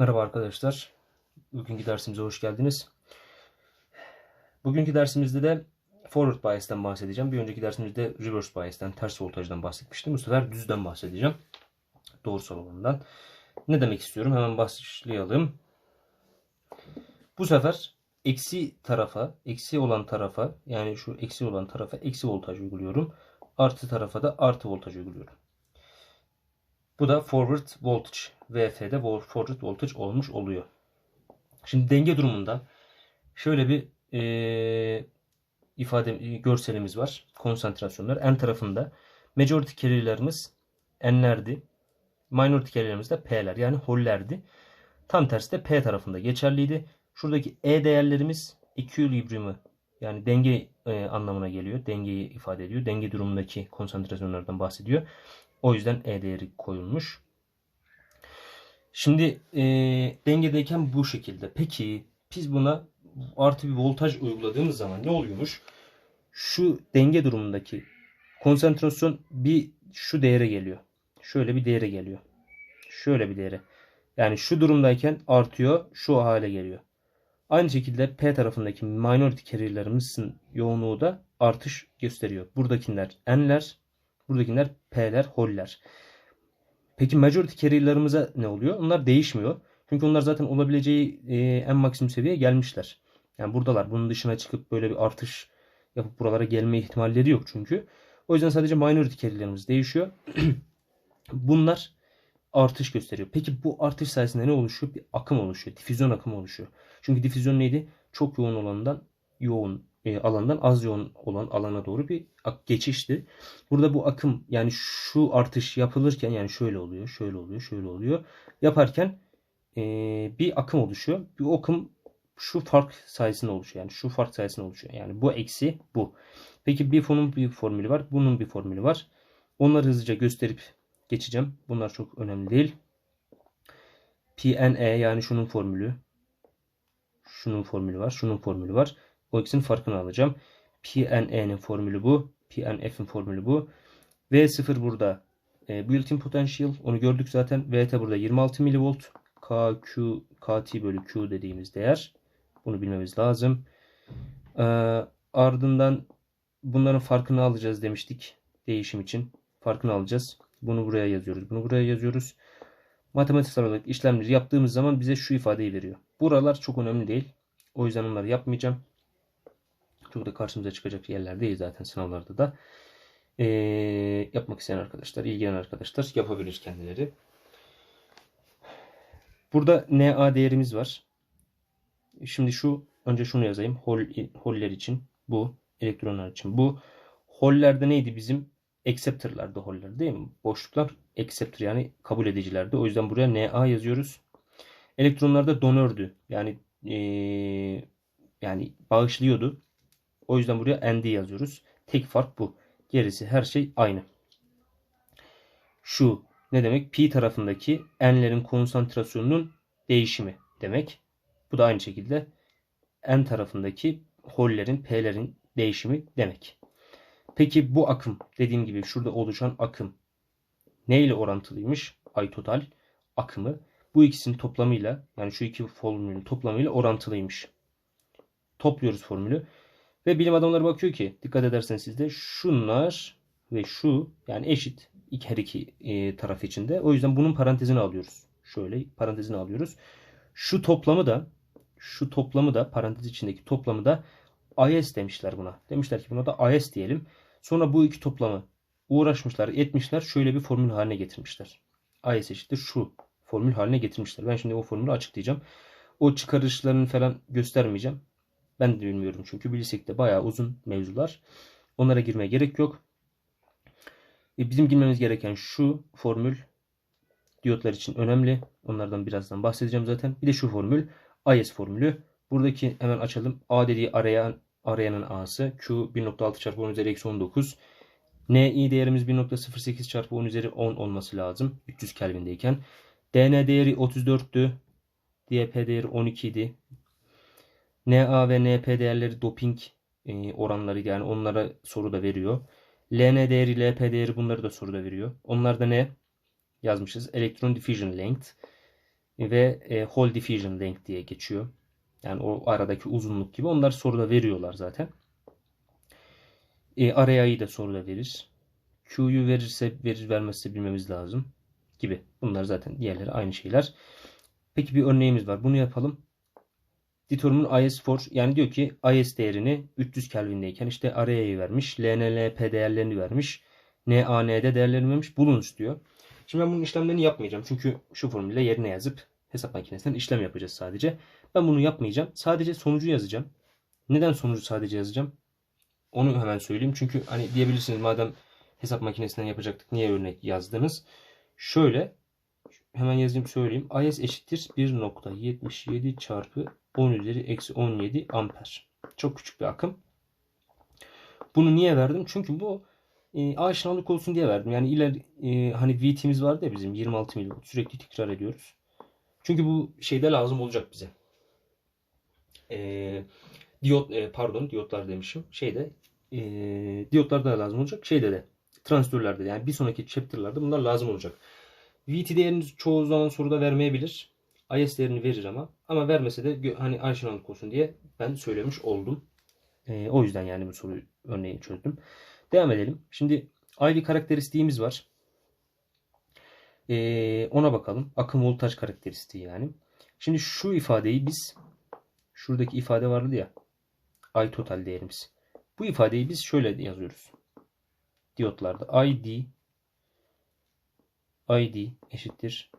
Merhaba arkadaşlar. Bugünkü dersimize hoş geldiniz. Bugünkü dersimizde de forward bias'ten bahsedeceğim. Bir önceki dersimizde reverse bias'ten, ters voltajdan bahsetmiştim. Bu sefer düzden bahsedeceğim. Doğrusal olanından. Ne demek istiyorum? Hemen başlayalım. Bu sefer eksi tarafa, eksi olan tarafa, yani şu eksi olan tarafa eksi voltaj uyguluyorum. Artı tarafa da artı voltaj uyguluyorum. Bu da forward voltage. VF'de forward voltage olmuş oluyor. Şimdi denge durumunda şöyle bir e, ifade görselimiz var. Konsantrasyonlar. N tarafında majority carry'lerimiz N'lerdi. Minority carry'lerimiz de P'ler yani hollerdi. Tam tersi de P tarafında geçerliydi. Şuradaki E değerlerimiz equilibrium'ı yani denge e, anlamına geliyor. Dengeyi ifade ediyor. Denge durumundaki konsantrasyonlardan bahsediyor. O yüzden E değeri koyulmuş. Şimdi e, dengedeyken bu şekilde. Peki biz buna artı bir voltaj uyguladığımız zaman ne oluyormuş? Şu denge durumundaki konsantrasyon bir şu değere geliyor. Şöyle bir değere geliyor. Şöyle bir değere. Yani şu durumdayken artıyor, şu hale geliyor. Aynı şekilde P tarafındaki minority carrier'lerimizin yoğunluğu da artış gösteriyor. Buradakiler N'ler, buradakiler P'ler, Holl'ler. Peki majority carry'larımıza ne oluyor? Onlar değişmiyor. Çünkü onlar zaten olabileceği e, en maksimum seviyeye gelmişler. Yani buradalar. Bunun dışına çıkıp böyle bir artış yapıp buralara gelme ihtimalleri yok çünkü. O yüzden sadece minority carry'lerimiz değişiyor. Bunlar artış gösteriyor. Peki bu artış sayesinde ne oluşuyor? Bir akım oluşuyor. Difüzyon akımı oluşuyor. Çünkü difüzyon neydi? Çok yoğun olandan yoğun e, alandan az yoğun olan alana doğru bir geçişti. Burada bu akım yani şu artış yapılırken yani şöyle oluyor, şöyle oluyor, şöyle oluyor. Yaparken e, bir akım oluşuyor. Bu akım şu fark sayesinde oluşuyor. Yani şu fark sayesinde oluşuyor. Yani bu eksi bu. Peki bir fonun bir formülü var. Bunun bir formülü var. Onları hızlıca gösterip geçeceğim. Bunlar çok önemli değil. PNE yani şunun formülü. Şunun formülü var. Şunun formülü var. O ikisinin farkını alacağım. PNE'nin formülü bu. PNF'in formülü bu. V0 burada e, built-in potential. Onu gördük zaten. VT burada 26 mV. KQ, KT bölü Q dediğimiz değer. Bunu bilmemiz lazım. E, ardından bunların farkını alacağız demiştik. Değişim için. Farkını alacağız. Bunu buraya yazıyoruz. Bunu buraya yazıyoruz. Matematiksel olarak işlemleri yaptığımız zaman bize şu ifadeyi veriyor. Buralar çok önemli değil. O yüzden onları yapmayacağım. Çok da karşımıza çıkacak yerler değil zaten sınavlarda da. Ee, yapmak isteyen arkadaşlar, ilgilenen arkadaşlar yapabilir kendileri. Burada NA değerimiz var. Şimdi şu önce şunu yazayım. Hol, holler için bu. Elektronlar için bu. Hollerde neydi bizim? Acceptor'lardı holler değil mi? Boşluklar acceptor yani kabul edicilerdi. O yüzden buraya NA yazıyoruz. Elektronlarda donördü. Yani ee, yani bağışlıyordu. O yüzden buraya ND yazıyoruz. Tek fark bu. Gerisi her şey aynı. Şu ne demek? Pi tarafındaki N'lerin konsantrasyonunun değişimi demek. Bu da aynı şekilde N tarafındaki hollerin, P'lerin değişimi demek. Peki bu akım dediğim gibi şurada oluşan akım ne ile orantılıymış? Ay total akımı. Bu ikisinin toplamıyla yani şu iki formülün toplamıyla orantılıymış. Topluyoruz formülü. Ve bilim adamları bakıyor ki dikkat ederseniz sizde şunlar ve şu yani eşit her iki e, taraf içinde. O yüzden bunun parantezini alıyoruz. Şöyle parantezini alıyoruz. Şu toplamı da şu toplamı da parantez içindeki toplamı da IS demişler buna. Demişler ki buna da IS diyelim. Sonra bu iki toplamı uğraşmışlar, etmişler. Şöyle bir formül haline getirmişler. IS eşittir şu formül haline getirmişler. Ben şimdi o formülü açıklayacağım. O çıkarışlarını falan göstermeyeceğim. Ben de bilmiyorum çünkü bilsek de bayağı uzun mevzular. Onlara girmeye gerek yok. E bizim bilmemiz gereken şu formül diyotlar için önemli. Onlardan birazdan bahsedeceğim zaten. Bir de şu formül IS formülü. Buradaki hemen açalım. A dediği arayan arayanın A'sı. Q 1.6 çarpı 10 üzeri eksi 19. NI değerimiz 1.08 çarpı 10 üzeri 10 olması lazım. 300 Kelvin'deyken. DN değeri 34'tü. DP değeri 12 idi. NA ve NP değerleri doping e, oranları yani onlara soru da veriyor. LN değeri, LP değeri bunları da soruda veriyor. Onlar da ne? Yazmışız. Electron diffusion length. ve e, whole diffusion length diye geçiyor. Yani o aradaki uzunluk gibi. Onlar soruda veriyorlar zaten. E, arayayı da soruda verir. Q'yu verirse verir vermezse bilmemiz lazım gibi. Bunlar zaten diğerleri aynı şeyler. Peki bir örneğimiz var. Bunu yapalım. Determine IS4 yani diyor ki IS değerini 300 Kelvin'deyken işte arayayı vermiş. LNLP değerlerini vermiş. NAN'de değerlerini vermiş. Bulunuz diyor. Şimdi ben bunun işlemlerini yapmayacağım. Çünkü şu formülle yerine yazıp hesap makinesinden işlem yapacağız sadece. Ben bunu yapmayacağım. Sadece sonucu yazacağım. Neden sonucu sadece yazacağım? Onu hemen söyleyeyim. Çünkü hani diyebilirsiniz madem hesap makinesinden yapacaktık niye örnek yazdınız? Şöyle hemen yazayım söyleyeyim. IS eşittir 1.77 çarpı 10 üzeri eksi 17 amper. Çok küçük bir akım. Bunu niye verdim? Çünkü bu e, aşinalık olsun diye verdim. Yani iler e, hani VT'miz vardı ya bizim 26 milivolt sürekli tekrar ediyoruz. Çünkü bu şeyde lazım olacak bize. E, diyot e, pardon diyotlar demişim. Şeyde e, diyotlar da lazım olacak. Şeyde de transistörlerde yani bir sonraki chapter'larda bunlar lazım olacak. VT değerini çoğu zaman soruda vermeyebilir. IS değerini verir ama. Ama vermese de hani aşinalık olsun diye ben söylemiş oldum. E, o yüzden yani bu soru örneği çözdüm. Devam edelim. Şimdi IV karakteristiğimiz var. E, ona bakalım. Akım voltaj karakteristiği yani. Şimdi şu ifadeyi biz şuradaki ifade vardı ya I total değerimiz. Bu ifadeyi biz şöyle yazıyoruz. Diyotlarda ID ID eşittir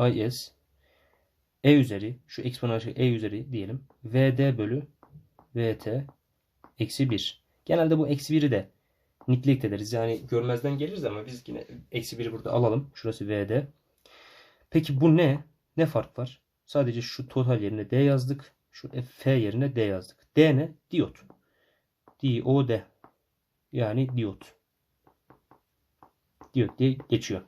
IS E üzeri şu eksponansiyel E üzeri diyelim VD bölü VT eksi 1. Genelde bu eksi 1'i de neglect ederiz. Yani görmezden geliriz ama biz yine eksi 1'i burada alalım. Şurası VD. Peki bu ne? Ne fark var? Sadece şu total yerine D yazdık. Şu F yerine D yazdık. D ne? Diyot. DOD. Yani diyot. Diyot diye geçiyor.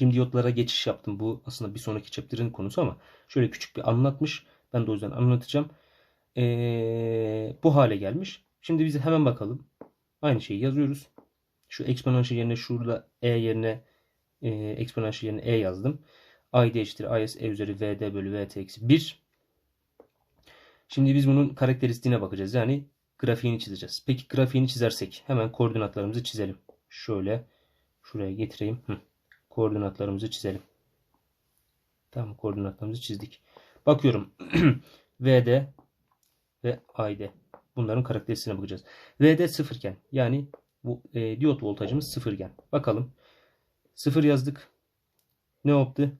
Şimdi diyotlara geçiş yaptım. Bu aslında bir sonraki chapter'ın konusu ama şöyle küçük bir anlatmış. Ben de o yüzden anlatacağım. Ee, bu hale gelmiş. Şimdi bize hemen bakalım. Aynı şeyi yazıyoruz. Şu eksponansiyel yerine şurada E yerine e, eksponansiyel yerine E yazdım. ID eşittir IS E üzeri VD bölü VT eksi 1. Şimdi biz bunun karakteristiğine bakacağız. Yani grafiğini çizeceğiz. Peki grafiğini çizersek hemen koordinatlarımızı çizelim. Şöyle şuraya getireyim. Hı. Koordinatlarımızı çizelim. Tamam koordinatlarımızı çizdik. Bakıyorum. VD ve ID. Bunların karakteristiğine bakacağız. VD sıfırken yani bu e, diyot voltajımız sıfırken. Bakalım. Sıfır yazdık. Ne yaptı?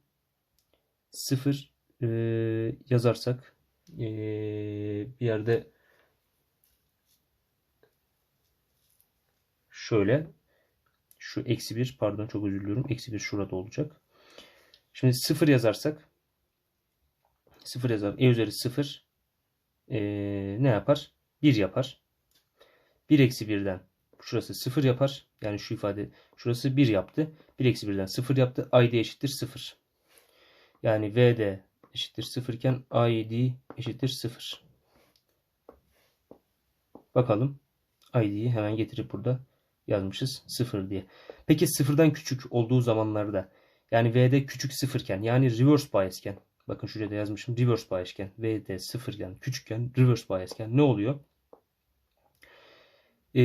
Sıfır e, yazarsak e, bir yerde şöyle şu eksi bir pardon çok özür diliyorum. Eksi bir şurada olacak. Şimdi sıfır yazarsak sıfır yazar. E üzeri sıfır e, ne yapar? 1 yapar. 1 eksi 1'den şurası 0 yapar. Yani şu ifade şurası 1 yaptı. 1 eksi 1'den 0 yaptı. ID eşittir 0. Yani VD eşittir 0 iken ID eşittir 0. Bakalım. ID'yi hemen getirip burada yazmışız 0 diye. Peki 0'dan küçük olduğu zamanlarda yani V'de küçük 0 iken yani reverse bias iken bakın şurada yazmışım reverse bias iken V'de 0 iken küçükken reverse bias iken ne oluyor? e,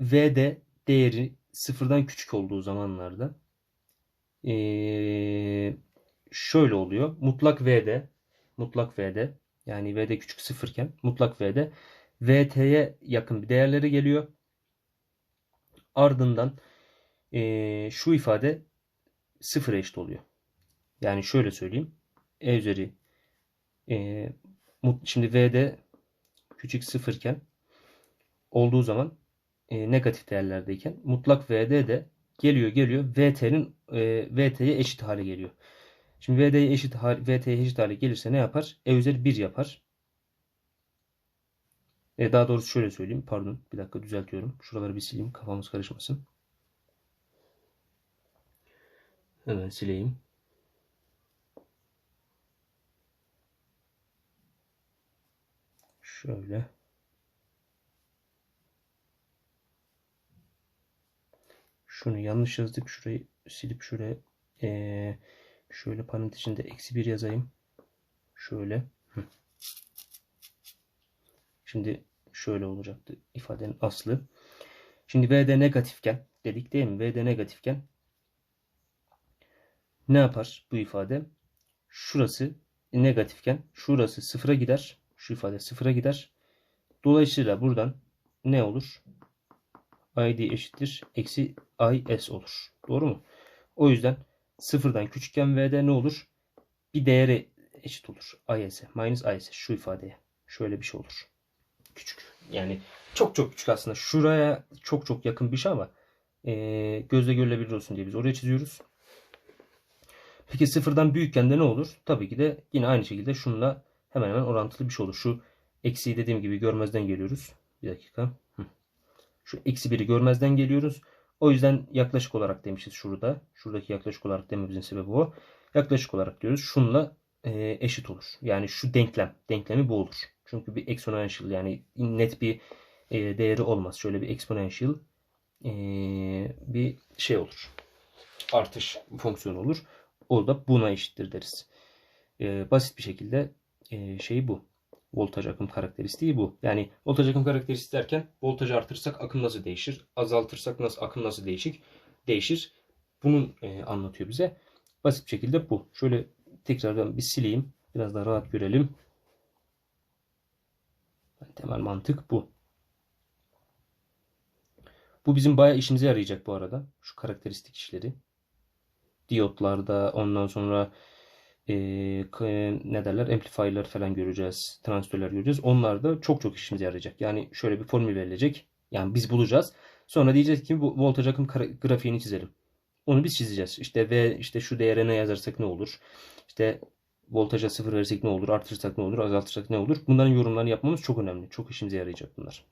V'de değeri sıfırdan küçük olduğu zamanlarda e, şöyle oluyor. Mutlak V'de mutlak V'de yani V'de küçük sıfırken mutlak V'de VT'ye yakın bir değerleri geliyor. Ardından e, şu ifade sıfır eşit oluyor. Yani şöyle söyleyeyim. E üzeri e, şimdi V'de küçük sıfırken olduğu zaman e, negatif değerlerdeyken mutlak VD de geliyor geliyor VT'nin e, VT'ye eşit hale geliyor. Şimdi VD'ye eşit VT'ye eşit hale gelirse ne yapar? E üzeri 1 yapar. E, daha doğrusu şöyle söyleyeyim. Pardon. Bir dakika düzeltiyorum. Şuraları bir sileyim. Kafamız karışmasın. Hemen sileyim. Şöyle. Şunu yanlış yazdık. Şurayı silip şuraya ee, Şöyle parantez içinde eksi 1 yazayım. Şöyle. Şimdi şöyle olacaktı ifadenin aslı. Şimdi V'de negatifken dedik değil mi? V'de negatifken ne yapar bu ifade? Şurası negatifken şurası sıfıra gider. Şu ifade sıfıra gider. Dolayısıyla buradan ne olur? id eşittir. Eksi is olur. Doğru mu? O yüzden sıfırdan küçükken v'de ne olur? Bir değere eşit olur. is minus is şu ifadeye. Şöyle bir şey olur. Küçük. Yani çok çok küçük aslında. Şuraya çok çok yakın bir şey ama e, gözle görülebilir olsun diye biz oraya çiziyoruz. Peki sıfırdan büyükken de ne olur? Tabii ki de yine aynı şekilde şunla hemen hemen orantılı bir şey olur. Şu eksiği dediğim gibi görmezden geliyoruz. Bir dakika. Şu eksi biri görmezden geliyoruz. O yüzden yaklaşık olarak demişiz şurada. Şuradaki yaklaşık olarak dememizin sebebi o. Yaklaşık olarak diyoruz. Şunla e, eşit olur. Yani şu denklem. Denklemi bu olur. Çünkü bir exponential yani net bir e, değeri olmaz. Şöyle bir exponential e, bir şey olur. Artış fonksiyonu olur. O da buna eşittir deriz. E, basit bir şekilde e, şey bu. Voltaj akım karakteristiği bu. Yani voltaj akım karakteristiği derken voltajı artırırsak akım nasıl değişir? Azaltırsak nasıl akım nasıl değişik değişir? Bunun e, anlatıyor bize. Basit bir şekilde bu. Şöyle tekrardan bir sileyim. Biraz daha rahat görelim. Temel mantık bu. Bu bizim bayağı işimize yarayacak bu arada. Şu karakteristik işleri. Diyotlarda ondan sonra e, ne derler amplifier'lar falan göreceğiz. Transistörler göreceğiz. Onlar da çok çok işimize yarayacak. Yani şöyle bir formül verilecek. Yani biz bulacağız. Sonra diyeceğiz ki bu voltaj akım grafiğini çizelim. Onu biz çizeceğiz. İşte ve işte şu değere ne yazarsak ne olur? İşte voltaja sıfır verirsek ne olur? Artırırsak ne olur? Azaltırsak ne olur? Bunların yorumlarını yapmamız çok önemli. Çok işimize yarayacak bunlar.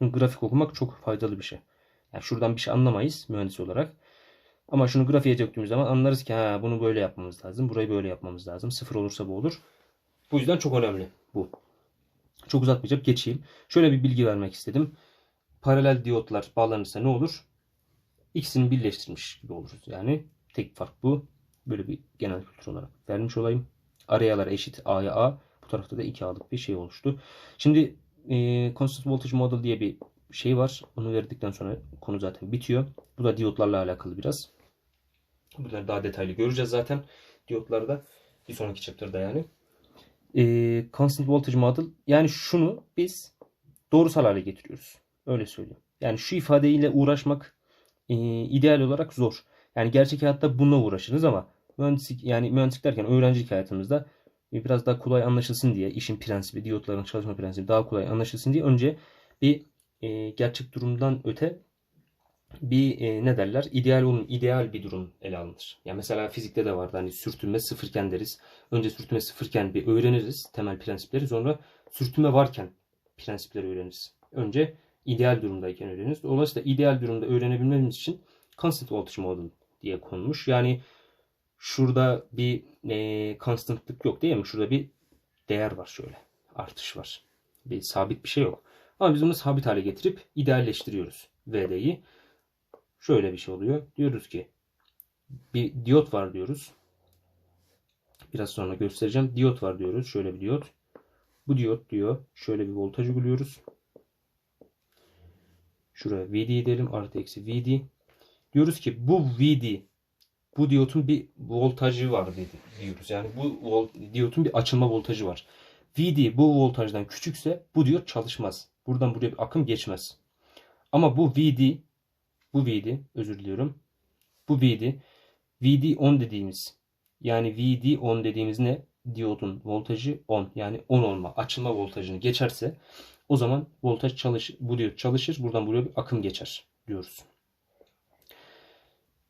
Grafik okumak çok faydalı bir şey. Yani şuradan bir şey anlamayız mühendis olarak. Ama şunu grafiğe döktüğümüz zaman anlarız ki ha bunu böyle yapmamız lazım. Burayı böyle yapmamız lazım. Sıfır olursa bu olur. Bu yüzden çok önemli bu. Çok uzatmayacağım. Geçeyim. Şöyle bir bilgi vermek istedim. Paralel diyotlar bağlanırsa ne olur? İkisini birleştirmiş gibi oluruz. Yani tek fark bu. Böyle bir genel kültür olarak vermiş olayım. Arayalar eşit A'ya A. Bu tarafta da 2A'lık bir şey oluştu. Şimdi e, Constant Voltage Model diye bir şey var. Onu verdikten sonra konu zaten bitiyor. Bu da diyotlarla alakalı biraz. Bunları daha detaylı göreceğiz zaten diyotlarda. Bir sonraki chapter'da yani. E, constant voltage model yani şunu biz doğrusal hale getiriyoruz. Öyle söyleyeyim. Yani şu ifadeyle uğraşmak e, ideal olarak zor. Yani gerçek hayatta bununla uğraşırız ama mühendislik yani mühendislik derken öğrencilik hayatımızda biraz daha kolay anlaşılsın diye işin prensibi, diyotların çalışma prensibi daha kolay anlaşılsın diye önce bir e, gerçek durumdan öte bir e, ne derler ideal olun ideal bir durum ele alınır. Yani mesela fizikte de vardı hani sürtünme sıfırken deriz. Önce sürtünme sıfırken bir öğreniriz temel prensipleri sonra sürtünme varken prensipleri öğreniriz. Önce ideal durumdayken öğreniriz. Dolayısıyla ideal durumda öğrenebilmemiz için constant voltage model diye konmuş. Yani şurada bir e, constantlık yok değil mi? Şurada bir değer var şöyle. Artış var. Bir sabit bir şey yok. Ama biz bunu sabit hale getirip idealleştiriyoruz VD'yi şöyle bir şey oluyor. Diyoruz ki bir diyot var diyoruz. Biraz sonra göstereceğim. Diyot var diyoruz. Şöyle bir diyot. Bu diyot diyor. Şöyle bir voltaj uyguluyoruz. Şuraya VD diyelim. Artı eksi VD. Diyoruz ki bu VD bu diyotun bir voltajı var diyoruz. Yani bu diyotun bir açılma voltajı var. VD bu voltajdan küçükse bu diyot çalışmaz. Buradan buraya bir akım geçmez. Ama bu VD bu VD özür diliyorum. Bu VD VD 10 dediğimiz yani VD 10 dediğimiz ne? Diyodun voltajı 10 yani 10 olma açılma voltajını geçerse o zaman voltaj çalış bu diyot çalışır. Buradan buraya bir akım geçer diyoruz.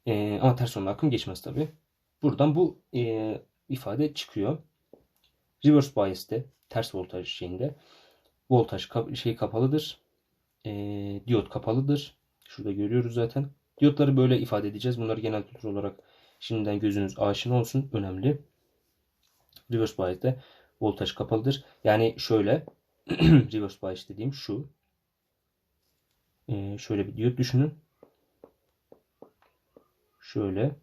Ee, ama ters yönde akım geçmez tabi. Buradan bu e, ifade çıkıyor. Reverse bias'te ters voltaj şeyinde voltaj kap şey kapalıdır. E, diyot kapalıdır. Şurada görüyoruz zaten. Diyotları böyle ifade edeceğiz. Bunları genel kültür olarak şimdiden gözünüz aşina olsun. Önemli. Reverse bias'te voltaj kapalıdır. Yani şöyle reverse bias dediğim şu. Ee, şöyle bir diyot düşünün. Şöyle.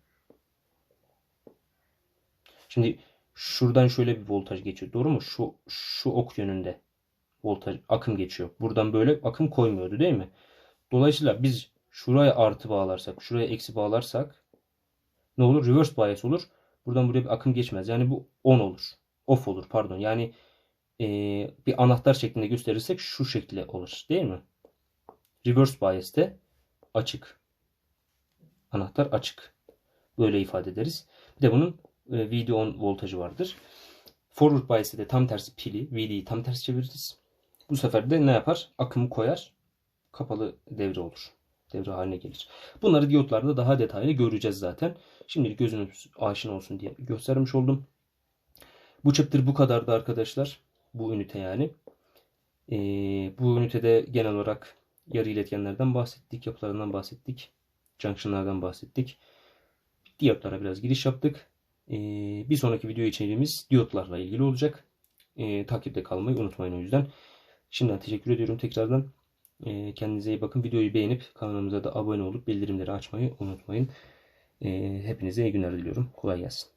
Şimdi şuradan şöyle bir voltaj geçiyor. Doğru mu? Şu şu ok yönünde voltaj akım geçiyor. Buradan böyle akım koymuyordu değil mi? Dolayısıyla biz şuraya artı bağlarsak, şuraya eksi bağlarsak ne olur? Reverse bias olur. Buradan buraya bir akım geçmez. Yani bu on olur. Off olur pardon. Yani eee, bir anahtar şeklinde gösterirsek şu şekilde olur. Değil mi? Reverse bias'te açık. Anahtar açık. Böyle ifade ederiz. Bir de bunun e, VD10 voltajı vardır. Forward bias'te de tam tersi pili VD'yi tam tersi çeviririz. Bu sefer de ne yapar? Akımı koyar. Kapalı devre olur. Devre haline gelir. Bunları diyotlarda daha detaylı göreceğiz zaten. Şimdilik gözünüz aşina olsun diye göstermiş oldum. Bu chapter bu kadardı arkadaşlar. Bu ünite yani. Ee, bu ünitede genel olarak yarı iletkenlerden bahsettik. Yapılarından bahsettik. Junction'lardan bahsettik. Diyotlara biraz giriş yaptık. Ee, bir sonraki video içeriğimiz diyotlarla ilgili olacak. Ee, takipte kalmayı unutmayın o yüzden. Şimdiden teşekkür ediyorum tekrardan. Ee, kendinize iyi bakın. Videoyu beğenip kanalımıza da abone olup bildirimleri açmayı unutmayın. Ee, hepinize iyi günler diliyorum. Kolay gelsin.